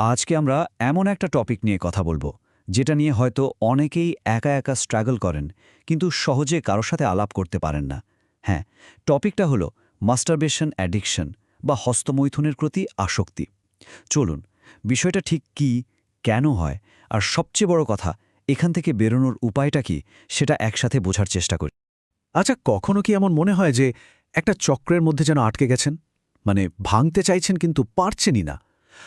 আজকে আমরা এমন একটা টপিক নিয়ে কথা বলব, যেটা নিয়ে হয়তো অনেকেই একা একা স্ট্রাগল করেন, কিন্তু সহজে কারোর সাথে আলাপ করতে পারেন না। হ্যাঁ টপিকটা হলো মাস্টারবেশন অ্যাডিকশন বা হস্তমৈথুনের প্রতি আসক্তি। চলুন, বিষয়টা ঠিক কি, কেন হয়, আর সবচেয়ে বড় কথা, এখান থেকে বেরোনোর উপায়টা কি, সেটা একসাথে বোঝার চেষ্টা করি। আচ্ছা কখনো কি এমন মনে হয় যে একটা চক্রের মধ্যে যেন আটকে গেছেন? মানে ভাঙতে চাইছেন কিন্তু পারছেনই না।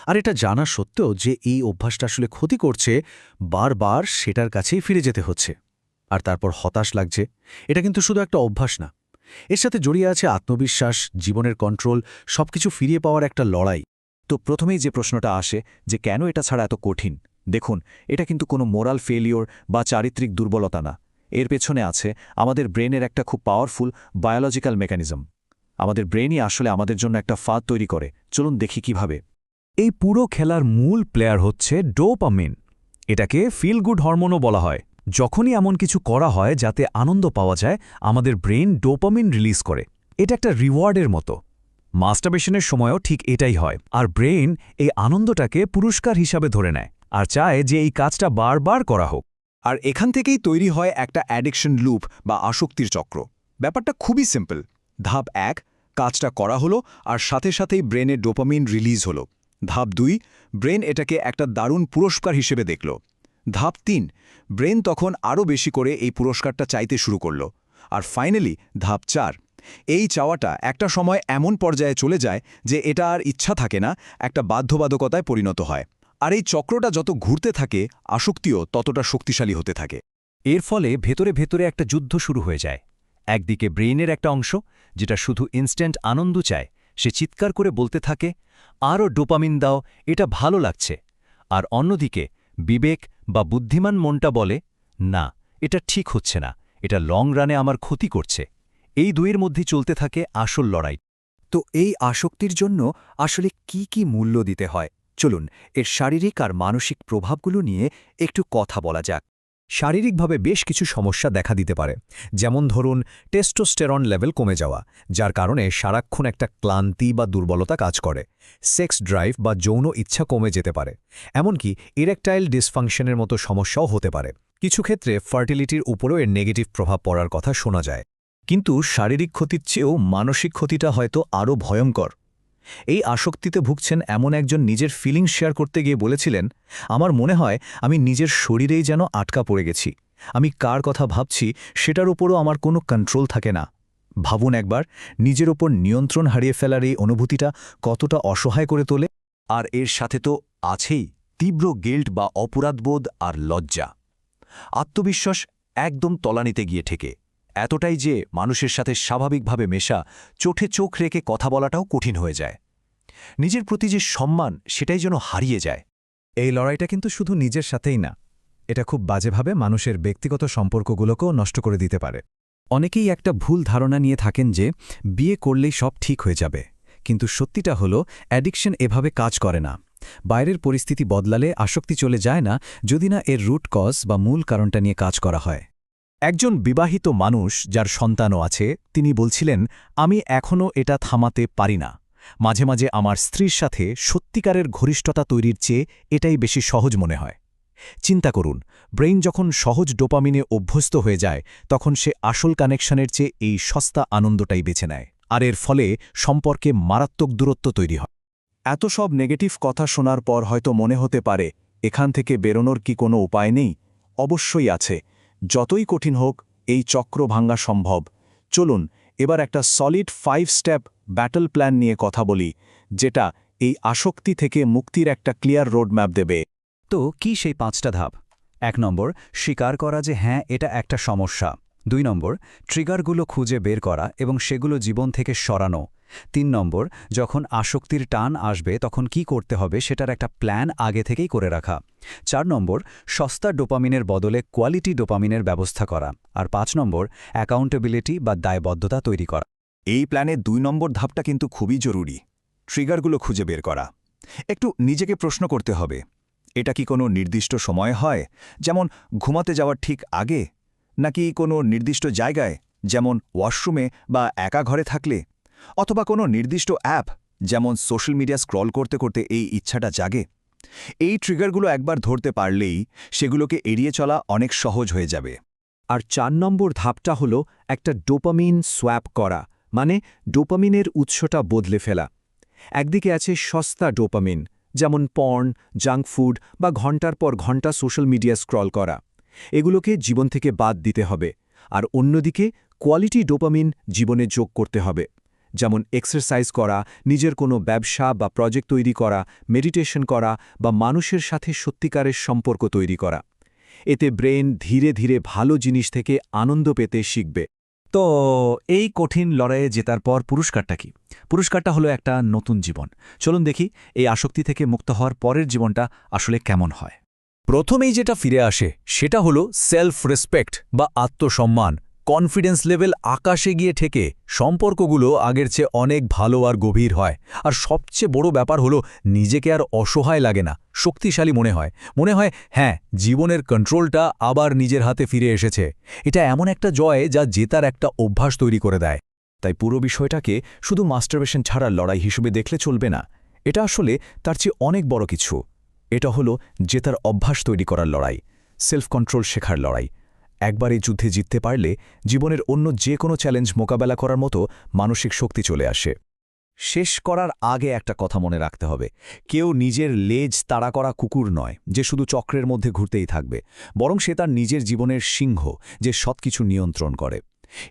আর এটা জানা সত্ত্বেও যে এই অভ্যাসটা আসলে ক্ষতি করছে, বারবার সেটার কাছেই ফিরে যেতে হচ্ছে। আর তারপর হতাশ লাগছে। এটা কিন্তু শুধু একটা অভ্যাস না। এর সাথে জড়িয়ে আছে আত্মবিশ্বাস, জীবনের কন্ট্রোল সবকিছু ফিরিয়ে পাওয়ার একটা লড়াই। তো প্রথমেই যে প্রশ্নটা আসে যে কেন এটা ছাড়া এত কঠিন? দেখুন, এটা কিন্তু কোনো মোরাল ফেলিওর বা চারিত্রিক দুর্বলতা না। এর পেছনে আছে আমাদের ব্রেনের একটা খুব পাওয়ারফুল বায়োলজিক্যাল মেকানিজম আমাদের ব্রেনই আসলে আমাদের জন্য একটা ফাঁদ তৈরি করে। চলুন দেখি কীভাবে। এই পুরো খেলার মূল প্লেয়ার হচ্ছে ডোপামিন। এটাকে ফিল গুড হরমোনও বলা হয়। যখনই এমন কিছু করা হয় যাতে আনন্দ পাওয়া যায়, আমাদের ব্রেন ডোপামিন রিলিজ করে। এটা একটা রিওয়ার্ডের মতো। মাস্টারবেশনের সময়ও ঠিক এটাই হয়। আর ব্রেন এই আনন্দটাকে পুরস্কার হিসাবে ধরে নেয় আর চায় যে এই কাজটা বারবার করা হোক। আর এখান থেকেই তৈরি হয় একটা অ্যাডিকশন লুপ বা আসক্তির চক্র। ব্যাপারটা খুবই সিম্পল ধাপ এক, কাজটা করা হলো আর সাথে সাথেই ব্রেনে ডোপামিন রিলিজ হলো। ধাপ দুই, ব্রেন এটাকে একটা দারুণ পুরস্কার হিসেবে দেখল। ধাপ তিন, ব্রেন তখন আরও বেশি করে এই পুরস্কারটা চাইতে শুরু করল। আর ফাইনালি ধাপ চার, এই চাওয়াটা একটা সময় এমন পর্যায়ে চলে যায় যে এটা আর ইচ্ছা থাকে না, একটা বাধ্যবাধকতায় পরিণত হয়। আর এই চক্রটা যত ঘুরতে থাকে, আসক্তিও ততটা শক্তিশালী হতে থাকে। এর ফলে ভেতরে ভেতরে একটা যুদ্ধ শুরু হয়ে যায়। একদিকে ব্রেইনের একটা অংশ, যেটা শুধু ইনস্ট্যান্ট আনন্দ চায় সে চিৎকার করে বলতে থাকে, আরও ডোপামিন দাও, এটা ভালো লাগছে। আর অন্যদিকে, বিবেক বা বুদ্ধিমান মনটা বলে, না, এটা ঠিক হচ্ছে না, এটা লং রানে আমার ক্ষতি করছে। এই দুইয়ের মধ্যে চলতে থাকে আসল লড়াই। তো এই আসক্তির জন্য আসলে কি কি মূল্য দিতে হয়? চলুন, এর শারীরিক আর মানসিক প্রভাবগুলো নিয়ে একটু কথা বলা যাক। শারীরিকভাবে বেশ কিছু সমস্যা দেখা দিতে পারে, যেমন ধরুন টেস্টোস্টেরন লেভেল কমে যাওয়া, যার কারণে সারাক্ষণ একটা ক্লান্তি বা দুর্বলতা কাজ করে, সেক্স ড্রাইভ বা যৌন ইচ্ছা কমে যেতে পারে, এমনকি ইরেকটাইল ডিসফাংশনের মতো সমস্যাও হতে পারে। কিছু ক্ষেত্রে ফার্টিলিটির উপরেও এর নেগেটিভ প্রভাব পড়ার কথা শোনা যায়। কিন্তু শারীরিক ক্ষতির চেয়েও মানসিক ক্ষতিটা হয়তো আরও ভয়ঙ্কর। এই আসক্তিতে ভুগছেন এমন একজন নিজের ফিলিং শেয়ার করতে গিয়ে বলেছিলেন, আমার মনে হয় আমি নিজের শরীরেই যেন আটকা পড়ে গেছি। আমি কার কথা ভাবছি সেটার উপরও আমার কোনো কন্ট্রোল থাকে না। ভাবুন একবার, নিজের ওপর নিয়ন্ত্রণ হারিয়ে ফেলার এই অনুভূতিটা কতটা অসহায় করে তোলে। আর এর সাথে তো আছেই তীব্র গিল্ট বা অপরাধবোধ আর লজ্জা। আত্মবিশ্বাস একদম তলানিতে গিয়ে ঠেকে। এতটাই যে মানুষের সাথে স্বাভাবিকভাবে মেশা, চোখে চোখ রেখে কথা বলাটাও কঠিন হয়ে যায়। নিজের প্রতি যে সম্মান, সেটাই যেন হারিয়ে যায়। এই লড়াইটা কিন্তু শুধু নিজের সাথেই না, এটা খুব বাজেভাবে মানুষের ব্যক্তিগত সম্পর্কগুলোকেও নষ্ট করে দিতে পারে। অনেকেই একটা ভুল ধারণা নিয়ে থাকেন যে, বিয়ে করলেই সব ঠিক হয়ে যাবে। কিন্তু সত্যিটা হলো, অ্যাডিকশন এভাবে কাজ করে না। বাইরের পরিস্থিতি বদলালে আসক্তি চলে যায় না, যদি না এর রুট কজ বা মূল কারণটা নিয়ে কাজ করা হয়। একজন বিবাহিত মানুষ যার সন্তানও আছে, তিনি বলছিলেন, আমি এখনও এটা থামাতে পারি না। মাঝে মাঝে আমার স্ত্রীর সাথে সত্যিকারের ঘনিষ্ঠতা তৈরির চেয়ে এটাই বেশি সহজ মনে হয়। চিন্তা করুন, ব্রেইন যখন সহজ ডোপামিনে অভ্যস্ত হয়ে যায়, তখন সে আসল কানেকশনের চেয়ে এই সস্তা আনন্দটাই বেছে নেয়। আর এর ফলে সম্পর্কে মারাত্মক দূরত্ব তৈরি হয়। এত সব নেগেটিভ কথা শোনার পর হয়তো মনে হতে পারে, এখান থেকে বেরোনোর কি কোনো উপায় নেই? অবশ্যই আছে। যতই কঠিন হোক, এই চক্র ভাঙ্গা সম্ভব। চলুন, এবার একটা solid five step battle plan নিয়ে কথা বলি, যেটা এই আসক্তি থেকে মুক্তির একটা ক্লিয়ার রোডম্যাপ দেবে। তো, কি সেই পাঁচটা ধাপ? এক নম্বর, স্বীকার করা যে হ্যাঁ এটা একটা সমস্যা। দুই নম্বর ট্রিগারগুলো খুঁজে বের করা এবং সেগুলো জীবন থেকে সরানো। তিন নম্বর, যখন আসক্তির টান আসবে তখন কি করতে হবে সেটার একটা প্ল্যান আগে থেকেই করে রাখা। চার নম্বর, সস্তা ডোপামিনের বদলে কোয়ালিটি ডোপামিনের ব্যবস্থা করা। আর পাঁচ নম্বর, অ্যাকাউন্টেবিলিটি বা দায়বদ্ধতা তৈরি করা। এই প্ল্যানে দুই নম্বর ধাপটা কিন্তু খুবই জরুরি। ট্রিগারগুলো খুঁজে বের করা। একটু নিজেকে প্রশ্ন করতে হবে, এটা কি কোনো নির্দিষ্ট সময় হয়, যেমন ঘুমাতে যাওয়ার ঠিক আগে, নাকি কোনো নির্দিষ্ট জায়গায়, যেমন ওয়াশরুমে বা একা ঘরে থাকলে? অথবা কোনো নির্দিষ্ট অ্যাপ, যেমন সোশ্যাল মিডিয়া স্ক্রল করতে করতে এই ইচ্ছাটা জাগে। এই ট্রিগারগুলো একবার ধরতে পারলেই সেগুলোকে এড়িয়ে চলা অনেক সহজ হয়ে যাবে। আর চার নম্বর ধাপটা হলো একটা ডোপামিন সোয়াপ করা মানে ডোপামিনের উৎসটা বদলে ফেলা। একদিকে আছে সস্তা ডোপামিন, যেমন পর্ন, জাঙ্ক ফুড বা ঘণ্টার পর ঘণ্টা সোশ্যাল মিডিয়া স্ক্রল করা। এগুলোকে জীবন থেকে বাদ দিতে হবে, আর অন্যদিকে কোয়ালিটি ডোপামিন জীবনে যোগ করতে হবে। যেমন এক্সারসাইজ করা, নিজের কোনো ব্যবসা বা প্রজেক্ট তৈরি করা মেডিটেশন করা বা মানুষের সাথে সত্যিকারের সম্পর্ক তৈরি করা। এতে ব্রেন ধীরে ধীরে ভালো জিনিস থেকে আনন্দ পেতে শিখবে। তো এই কঠিন লড়াইয়ে জেতার পর পুরস্কারটা কি? পুরস্কারটা হলো একটা নতুন জীবন। চলুন দেখি এই আসক্তি থেকে মুক্ত হওয়ার পরের জীবনটা আসলে কেমন হয়। প্রথমেই যেটা ফিরে আসে সেটা হলো সেলফ রেসপেক্ট বা আত্মসম্মান। কনফিডেন্স লেভেল আকাশে গিয়ে ঠেকে সম্পর্কগুলো আগের চেয়ে অনেক ভালো আর গভীর হয়। আর সবচেয়ে বড় ব্যাপার হলো নিজেকে আর অসহায় লাগে না, শক্তিশালী মনে হয়। মনে হয় হ্যাঁ জীবনের কন্ট্রোলটা আবার নিজের হাতে ফিরে এসেছে। এটা এমন একটা জয় যা জেতার একটা অভ্যাস তৈরি করে দেয়। তাই পুরো বিষয়টাকে শুধু মাস্টারবেশন ছাড়ার লড়াই হিসেবে দেখলে চলবে না। এটা আসলে তার চেয়ে অনেক বড় কিছু। এটা হলো জেতার অভ্যাস তৈরি করার লড়াই সেলফ কন্ট্রোল শেখার লড়াই। একবার এই যুদ্ধে জিততে পারলে জীবনের অন্য যে কোনো চ্যালেঞ্জ মোকাবেলা করার মতো মানসিক শক্তি চলে আসে। শেষ করার আগে একটা কথা মনে রাখতে হবে। কেউ নিজের লেজ তাড়া করা কুকুর নয়, যে শুধু চক্রের মধ্যে ঘুরতেই থাকবে। বরং সে তার নিজের জীবনের সিংহ, যে সবকিছু নিয়ন্ত্রণ করে।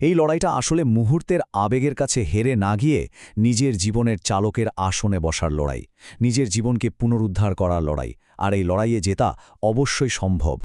এই লড়াইটা আসলে মুহূর্তের আবেগের কাছে হেরে না গিয়ে নিজের জীবনের চালকের আসনে বসার লড়াই, নিজের জীবনকে পুনরুদ্ধার করার লড়াই। আর এই লড়াইয়ে জেতা অবশ্যই সম্ভব।